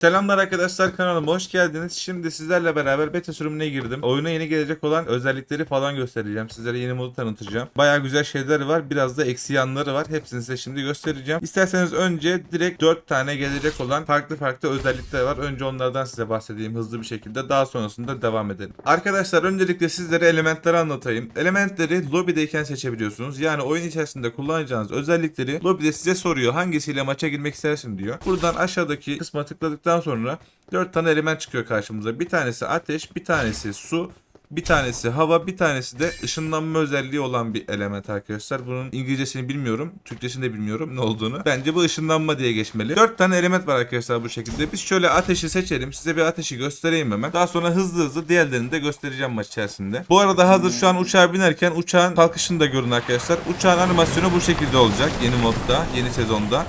Selamlar arkadaşlar kanalıma hoş geldiniz. Şimdi sizlerle beraber beta sürümüne girdim. Oyuna yeni gelecek olan özellikleri falan göstereceğim. Sizlere yeni modu tanıtacağım. Baya güzel şeyler var. Biraz da eksi yanları var. Hepsini size şimdi göstereceğim. İsterseniz önce direkt 4 tane gelecek olan farklı farklı özellikler var. Önce onlardan size bahsedeyim hızlı bir şekilde. Daha sonrasında devam edelim. Arkadaşlar öncelikle sizlere elementleri anlatayım. Elementleri lobideyken seçebiliyorsunuz. Yani oyun içerisinde kullanacağınız özellikleri lobide size soruyor. Hangisiyle maça girmek istersin diyor. Buradan aşağıdaki kısma tıkladıktan sonra 4 tane element çıkıyor karşımıza. Bir tanesi ateş, bir tanesi su, bir tanesi hava, bir tanesi de ışınlanma özelliği olan bir element arkadaşlar. Bunun İngilizcesini bilmiyorum, Türkçesini de bilmiyorum ne olduğunu. Bence bu ışınlanma diye geçmeli. 4 tane element var arkadaşlar bu şekilde. Biz şöyle ateşi seçelim. Size bir ateşi göstereyim hemen. Daha sonra hızlı hızlı diğerlerini de göstereceğim maç içerisinde. Bu arada hazır şu an uçağa binerken uçağın kalkışını da görün arkadaşlar. Uçağın animasyonu bu şekilde olacak yeni modda, yeni sezonda.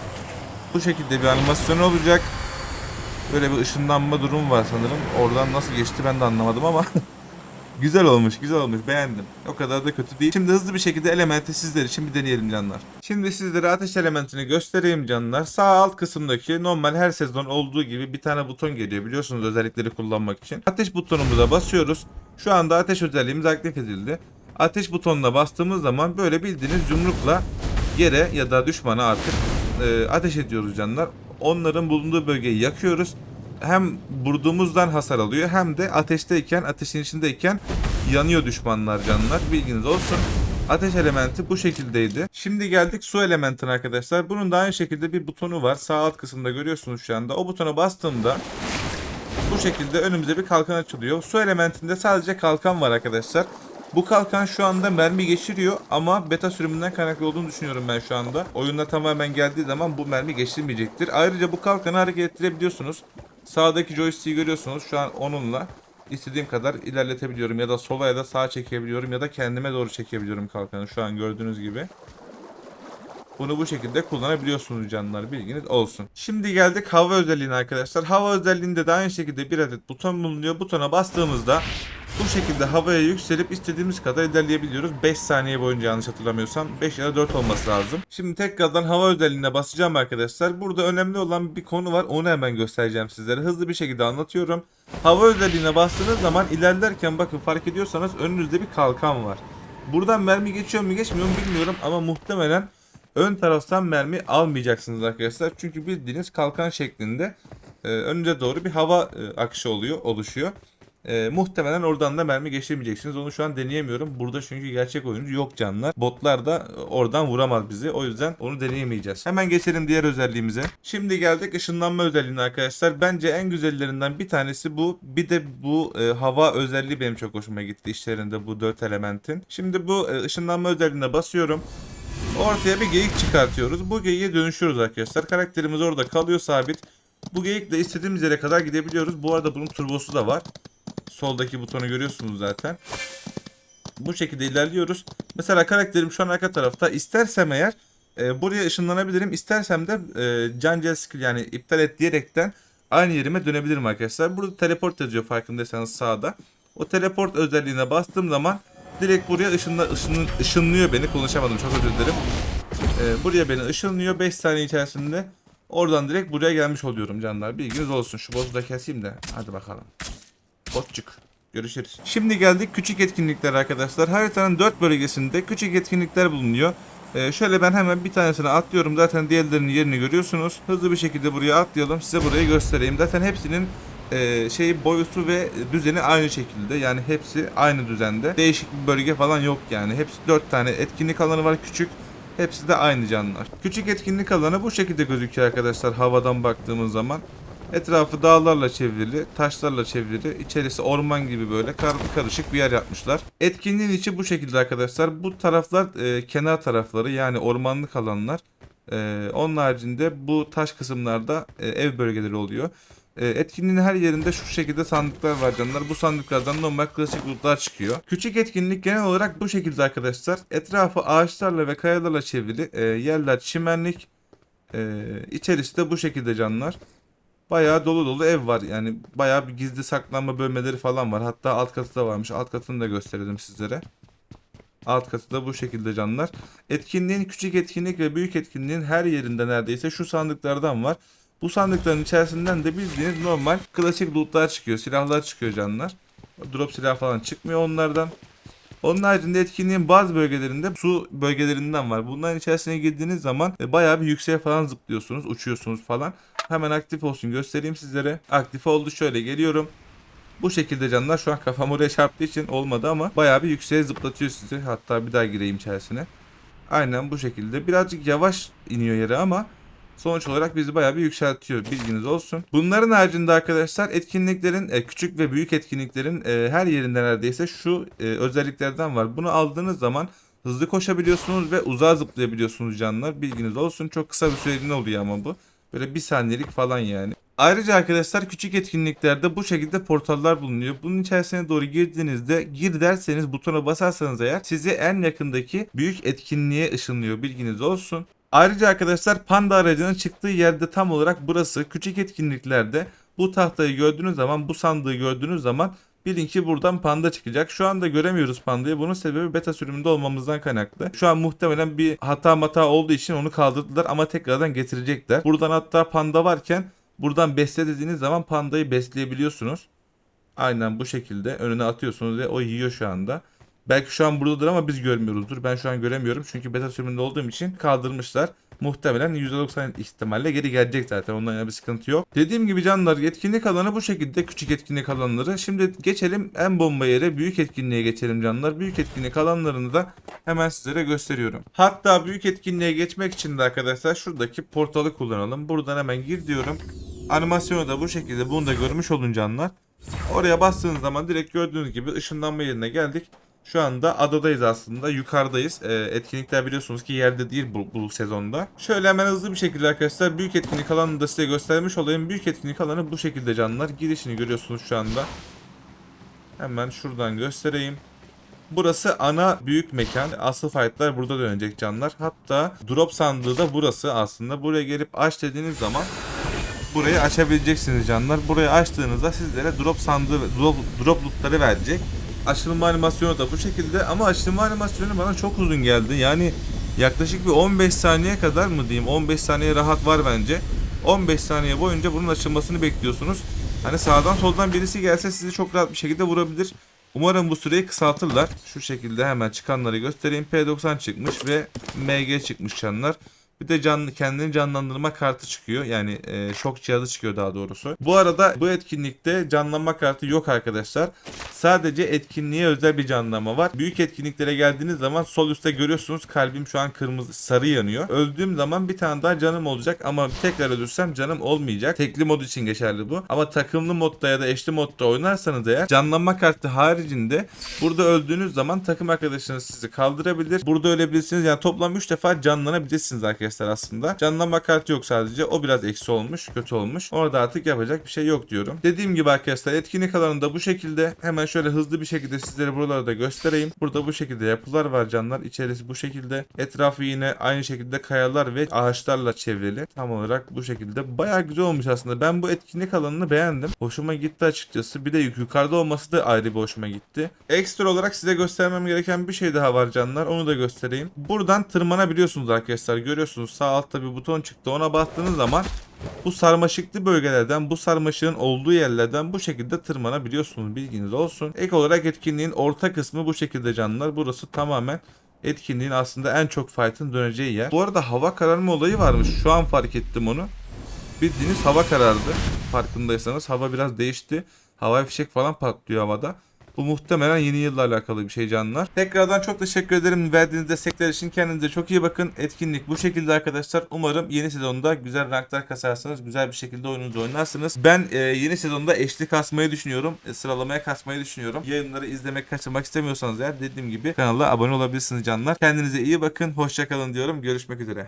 Bu şekilde bir animasyon olacak. Böyle bir ışınlanma durumu var sanırım. Oradan nasıl geçti ben de anlamadım ama güzel olmuş, güzel olmuş. Beğendim. O kadar da kötü değil. Şimdi hızlı bir şekilde elementi sizler için bir deneyelim canlar. Şimdi sizlere ateş elementini göstereyim canlar. Sağ alt kısımdaki normal her sezon olduğu gibi bir tane buton geliyor biliyorsunuz özellikleri kullanmak için. Ateş butonumuza basıyoruz. Şu anda ateş özelliğimiz aktif edildi. Ateş butonuna bastığımız zaman böyle bildiğiniz yumrukla yere ya da düşmana artık e, ateş ediyoruz canlar. Onların bulunduğu bölgeyi yakıyoruz. Hem vurduğumuzdan hasar alıyor hem de ateşteyken, ateşin içindeyken yanıyor düşmanlar canlar. Bilginiz olsun. Ateş elementi bu şekildeydi. Şimdi geldik su elementine arkadaşlar. Bunun da aynı şekilde bir butonu var. Sağ alt kısımda görüyorsunuz şu anda. O butona bastığımda bu şekilde önümüze bir kalkan açılıyor. Su elementinde sadece kalkan var arkadaşlar. Bu kalkan şu anda mermi geçiriyor ama beta sürümünden kaynaklı olduğunu düşünüyorum ben şu anda. Oyunda tamamen geldiği zaman bu mermi geçirmeyecektir. Ayrıca bu kalkanı hareket ettirebiliyorsunuz. Sağdaki joystick'i görüyorsunuz. Şu an onunla istediğim kadar ilerletebiliyorum ya da sola ya da sağa çekebiliyorum ya da kendime doğru çekebiliyorum kalkanı şu an gördüğünüz gibi. Bunu bu şekilde kullanabiliyorsunuz canlar bilginiz olsun. Şimdi geldik hava özelliğine arkadaşlar. Hava özelliğinde de aynı şekilde bir adet buton bulunuyor. Butona bastığımızda bu şekilde havaya yükselip istediğimiz kadar ilerleyebiliyoruz. 5 saniye boyunca yanlış hatırlamıyorsam 5 ya da 4 olması lazım. Şimdi tekrardan hava özelliğine basacağım arkadaşlar. Burada önemli olan bir konu var. Onu hemen göstereceğim sizlere. Hızlı bir şekilde anlatıyorum. Hava özelliğine bastığınız zaman ilerlerken bakın fark ediyorsanız önünüzde bir kalkan var. Buradan mermi geçiyor mu geçmiyor mu bilmiyorum ama muhtemelen ön taraftan mermi almayacaksınız arkadaşlar. Çünkü bildiğiniz kalkan şeklinde e, önünüze doğru bir hava e, akışı oluyor, oluşuyor. E, muhtemelen oradan da mermi geçirmeyeceksiniz. Onu şu an deneyemiyorum. Burada çünkü gerçek oyuncu yok canlar. Botlar da oradan vuramaz bizi. O yüzden onu deneyemeyeceğiz. Hemen geçelim diğer özelliğimize. Şimdi geldik ışınlanma özelliğine arkadaşlar. Bence en güzellerinden bir tanesi bu. Bir de bu e, hava özelliği benim çok hoşuma gitti işlerinde bu dört elementin. Şimdi bu e, ışınlanma özelliğine basıyorum. Ortaya bir geyik çıkartıyoruz. Bu geyiğe dönüşüyoruz arkadaşlar. Karakterimiz orada kalıyor sabit. Bu geyikle istediğimiz yere kadar gidebiliyoruz. Bu arada bunun turbosu da var. Soldaki butonu görüyorsunuz zaten. Bu şekilde ilerliyoruz. Mesela karakterim şu an arka tarafta. İstersem eğer e, buraya ışınlanabilirim. İstersem de e, cancel skill yani iptal et diyerekten aynı yerime dönebilirim arkadaşlar. Burada teleport yazıyor farkındaysanız sağda. O teleport özelliğine bastığım zaman direkt buraya ışınla, ışın, ışınlıyor beni. Konuşamadım çok özür dilerim. E, buraya beni ışınlıyor 5 saniye içerisinde. Oradan direkt buraya gelmiş oluyorum canlar. Bilginiz olsun. Şu bozu da keseyim de. Hadi bakalım. Botçuk. Görüşürüz. Şimdi geldik küçük etkinlikler arkadaşlar. Haritanın 4 bölgesinde küçük etkinlikler bulunuyor. Ee, şöyle ben hemen bir tanesine atlıyorum. Zaten diğerlerinin yerini görüyorsunuz. Hızlı bir şekilde buraya atlayalım. Size burayı göstereyim. Zaten hepsinin e, şeyi boyutu ve düzeni aynı şekilde. Yani hepsi aynı düzende. Değişik bir bölge falan yok yani. Hepsi 4 tane etkinlik alanı var küçük. Hepsi de aynı canlılar. Küçük etkinlik alanı bu şekilde gözüküyor arkadaşlar havadan baktığımız zaman. Etrafı dağlarla çevrili, taşlarla çevrili, içerisi orman gibi böyle kar karışık bir yer yapmışlar. Etkinliğin içi bu şekilde arkadaşlar. Bu taraflar e, kenar tarafları yani ormanlık alanlar. E, onun haricinde bu taş kısımlarda e, ev bölgeleri oluyor. E, etkinliğin her yerinde şu şekilde sandıklar var canlar. Bu sandıklardan normal klasik lootlar çıkıyor. Küçük etkinlik genel olarak bu şekilde arkadaşlar. Etrafı ağaçlarla ve kayalarla çevrili. E, yerler çimenlik. E, içerisi de bu şekilde canlar. Bayağı dolu dolu ev var. Yani bayağı bir gizli saklanma bölmeleri falan var. Hatta alt katı da varmış. Alt katını da gösterelim sizlere. Alt katı da bu şekilde canlar. Etkinliğin küçük etkinlik ve büyük etkinliğin her yerinde neredeyse şu sandıklardan var. Bu sandıkların içerisinden de bildiğiniz normal klasik lootlar çıkıyor. Silahlar çıkıyor canlar. Drop silah falan çıkmıyor onlardan. Onun haricinde etkinliğin bazı bölgelerinde su bölgelerinden var. Bunların içerisine girdiğiniz zaman e, bayağı bir yükseğe falan zıplıyorsunuz, uçuyorsunuz falan. Hemen aktif olsun göstereyim sizlere. Aktif oldu şöyle geliyorum. Bu şekilde canlar şu an kafam oraya çarptığı için olmadı ama bayağı bir yükseğe zıplatıyor sizi. Hatta bir daha gireyim içerisine. Aynen bu şekilde. Birazcık yavaş iniyor yere ama sonuç olarak bizi bayağı bir yükseltiyor. Bilginiz olsun. Bunların haricinde arkadaşlar etkinliklerin e, küçük ve büyük etkinliklerin e, her yerinde neredeyse şu e, özelliklerden var. Bunu aldığınız zaman hızlı koşabiliyorsunuz ve uzağa zıplayabiliyorsunuz canlar. Bilginiz olsun. Çok kısa bir süreliğine oluyor ama bu. Böyle bir saniyelik falan yani. Ayrıca arkadaşlar küçük etkinliklerde bu şekilde portallar bulunuyor. Bunun içerisine doğru girdiğinizde gir derseniz butona basarsanız eğer sizi en yakındaki büyük etkinliğe ışınlıyor. Bilginiz olsun. Ayrıca arkadaşlar panda aracının çıktığı yerde tam olarak burası. Küçük etkinliklerde bu tahtayı gördüğünüz zaman bu sandığı gördüğünüz zaman bilin ki buradan panda çıkacak. Şu anda göremiyoruz pandayı. Bunun sebebi beta sürümünde olmamızdan kaynaklı. Şu an muhtemelen bir hata mata olduğu için onu kaldırdılar ama tekrardan getirecekler. Buradan hatta panda varken buradan besle dediğiniz zaman pandayı besleyebiliyorsunuz. Aynen bu şekilde önüne atıyorsunuz ve o yiyor şu anda. Belki şu an buradadır ama biz görmüyoruzdur. Ben şu an göremiyorum çünkü beta sürümünde olduğum için kaldırmışlar. Muhtemelen %90 ihtimalle geri gelecek zaten. Ondan yana bir sıkıntı yok. Dediğim gibi canlar etkinlik alanı bu şekilde küçük etkinlik alanları. Şimdi geçelim en bomba yere büyük etkinliğe geçelim canlar. Büyük etkinlik alanlarını da hemen sizlere gösteriyorum. Hatta büyük etkinliğe geçmek için de arkadaşlar şuradaki portalı kullanalım. Buradan hemen gir diyorum. Animasyonu da bu şekilde bunu da görmüş olun canlar. Oraya bastığınız zaman direkt gördüğünüz gibi ışınlanma yerine geldik. Şu anda adadayız aslında. Yukarıdayız. Ee, etkinlikler biliyorsunuz ki yerde değil bu, bu sezonda. Şöyle hemen hızlı bir şekilde arkadaşlar büyük etkinlik alanını da size göstermiş olayım. Büyük etkinlik alanı bu şekilde canlar. Girişini görüyorsunuz şu anda. Hemen şuradan göstereyim. Burası ana büyük mekan. Asıl fightlar burada dönecek canlar. Hatta drop sandığı da burası aslında. Buraya gelip aç dediğiniz zaman burayı açabileceksiniz canlar. Burayı açtığınızda sizlere drop sandığı, drop, drop lootları verecek. Açılma animasyonu da bu şekilde ama açılma animasyonu bana çok uzun geldi. Yani yaklaşık bir 15 saniye kadar mı diyeyim 15 saniye rahat var bence. 15 saniye boyunca bunun açılmasını bekliyorsunuz. Hani sağdan soldan birisi gelse sizi çok rahat bir şekilde vurabilir. Umarım bu süreyi kısaltırlar. Şu şekilde hemen çıkanları göstereyim. P90 çıkmış ve MG çıkmış canlar. Bir de canlı kendini canlandırma kartı çıkıyor. Yani e, şok cihazı çıkıyor daha doğrusu. Bu arada bu etkinlikte canlanma kartı yok arkadaşlar. Sadece etkinliğe özel bir canlanma var. Büyük etkinliklere geldiğiniz zaman sol üstte görüyorsunuz kalbim şu an kırmızı sarı yanıyor. Öldüğüm zaman bir tane daha canım olacak ama tekrar ölürsem canım olmayacak. Tekli mod için geçerli bu. Ama takımlı modda ya da eşli modda oynarsanız eğer canlanma kartı haricinde burada öldüğünüz zaman takım arkadaşınız sizi kaldırabilir. Burada ölebilirsiniz. Yani toplam 3 defa canlanabilirsiniz arkadaşlar aslında. Canlanma kartı yok sadece. O biraz eksi olmuş. Kötü olmuş. Orada artık yapacak bir şey yok diyorum. Dediğim gibi arkadaşlar etkinlik alanında bu şekilde. Hemen şöyle hızlı bir şekilde sizlere buraları da göstereyim. Burada bu şekilde yapılar var canlar. İçerisi bu şekilde. Etrafı yine aynı şekilde kayalar ve ağaçlarla çevrili. Tam olarak bu şekilde. Bayağı güzel olmuş aslında. Ben bu etkinlik alanını beğendim. Hoşuma gitti açıkçası. Bir de yukarıda olması da ayrı bir hoşuma gitti. Ekstra olarak size göstermem gereken bir şey daha var canlar. Onu da göstereyim. Buradan tırmanabiliyorsunuz arkadaşlar. Görüyorsunuz sağ altta bir buton çıktı. Ona bastığınız zaman bu sarmaşıklı bölgelerden, bu sarmaşığın olduğu yerlerden bu şekilde tırmanabiliyorsunuz. Bilginiz olsun. Ek olarak etkinliğin orta kısmı bu şekilde canlılar. Burası tamamen etkinliğin aslında en çok fight'ın döneceği yer. Bu arada hava kararma olayı varmış. Şu an fark ettim onu. Bildiğiniz hava karardı. Farkındaysanız hava biraz değişti. Havai fişek falan patlıyor havada. Bu muhtemelen yeni yılla alakalı bir şey canlar. Tekrardan çok teşekkür ederim verdiğiniz destekler için. Kendinize çok iyi bakın. Etkinlik bu şekilde arkadaşlar. Umarım yeni sezonda güzel ranklar kasarsınız. Güzel bir şekilde oyununuzu oynarsınız. Ben e, yeni sezonda eşli kasmayı düşünüyorum. E, sıralamaya kasmayı düşünüyorum. Yayınları izlemek kaçırmak istemiyorsanız eğer dediğim gibi kanala abone olabilirsiniz canlar. Kendinize iyi bakın. Hoşçakalın diyorum. Görüşmek üzere.